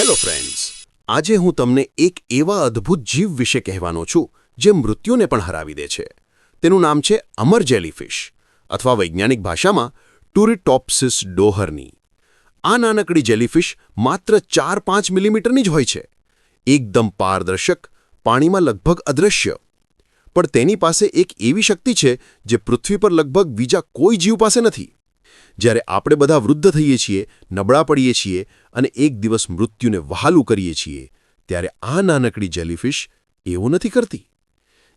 Hello friends, આજે હું તમને એક એવા અદ્ભુત જીવ વિશે કહેવાનો છું, જે મૃત્યુને પણ હરાવી દે છે. તેનું નામ છે અમર જેલીફિશ, અથવા વૈજ્ઞાનિક ભાષામાં ટુરિટોપ્સિસ ડોહરની. આ નાનકડી જેલીફિશ માત્ર ચાર પાંચ મિલીમીટરની જ હોય છે. એકદમ પારદર્શક, પાણીમાં લગભગ અદૃશ્ય પણ તેની પાસે એક એવી શક્તિ છે, જે પૃથ્વી પર લગભગ બીજા કોઈ જીવ પાસે નથી. જ્યારે આપણે બધા વૃદ્ધ થઈએ છીએ, નબળા પડીએ છીએ અને એક દિવસ મૃત્યુને વહાલું કરીએ છીએ, ત્યારે આ નાનકડી જેલીફિશ એવું નથી કરતી.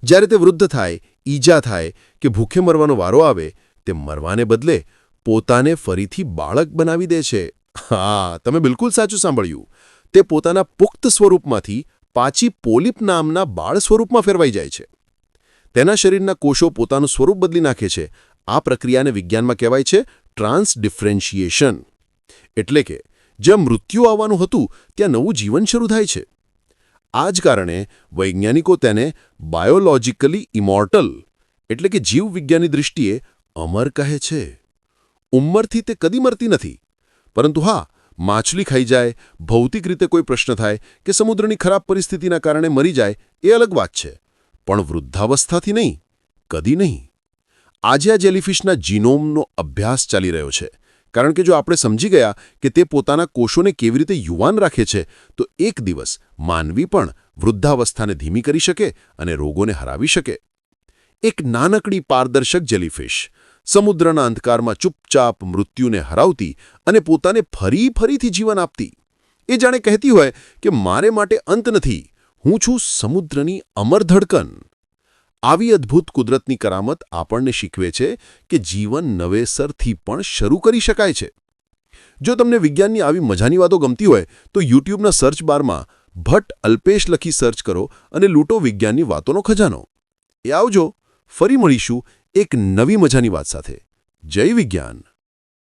જ્યારે તે વૃદ્ધ થાય, ઈજા થાય કે ભૂખે મરવાનો વારો આવે, તે મરવાને બદલે પોતાને ફરીથી બાળક બનાવી દે છે. હા, તમે બિલકુલ સાચું સાંભળ્યું. તે પોતાના પુખ્ત સ્વરૂપમાંથી પાછી પોલિપ નામના બાળ સ્વરૂપમાં ફેરવાઈ જાય છે. તેના શરીરના કોષો પોતાનું સ્વરૂપ બદલી નાખે છે. આ પ્રક્રિયાને વિજ્ઞાનમાં કહેવાય છે ટ્રાન્સ ડિફરન્શિએશન એટલે કે, જ્યાં મૃત્યુ આવવાનું હતું, ત્યાં નવું જીવન શરૂ થાય છે. આ જ કારણે વૈજ્ઞાનિકો તેને બાયોલોજિકલી ઇમોર્ટલ, એટલે કે જીવવિજ્ઞાની દૃષ્ટિએ અમર કહે છે. ઉંમરથી તે કદી મરતી નથી. પરંતુ હા, માછલી ખાઈ જાય, ભૌતિક રીતે કોઈ પ્રશ્ન થાય કે સમુદ્રની ખરાબ પરિસ્થિતિના કારણે મરી જાય, એ અલગ વાત છે. પણ વૃદ્ધાવસ્થાથી નહીં, કદી નહીં. આજે આ જેલીફિશના જીનોમનો અભ્યાસ ચાલી રહ્યો છે. કારણ કે જો આપણે સમજી ગયા કે તે પોતાના કોષોને કેવી રીતે યુવાન રાખે છે, તો એક દિવસ માનવી પણ વૃદ્ધાવસ્થાને ધીમી કરી શકે અને રોગોને હરાવી શકે. એક નાનકડી પારદર્શક જેલીફિશ સમુદ્રના અંધકારમાં ચૂપચાપ મૃત્યુને હરાવતી અને પોતાને ફરી ફરીથી જીવન આપતી. એ જાણે કહેતી હોય કે મારે માટે અંત નથી, હું છું સમુદ્રની અમર ધડકન આવી અદ્ભુત કુદરતની કરામત આપણને શીખવે છે કે જીવન નવેસરથી પણ શરૂ કરી શકાય છે. જો તમને વિજ્ઞાનની આવી મજાની વાતો ગમતી હોય, તો યુટ્યુબના સર્ચ બારમાં ભટ્ટ અલ્પેશ લખી સર્ચ કરો અને લૂંટો વિજ્ઞાનની વાતોનો ખજાનો. એ આવજો, ફરી મળીશું એક નવી મજાની વાત સાથે. જય વિજ્ઞાન.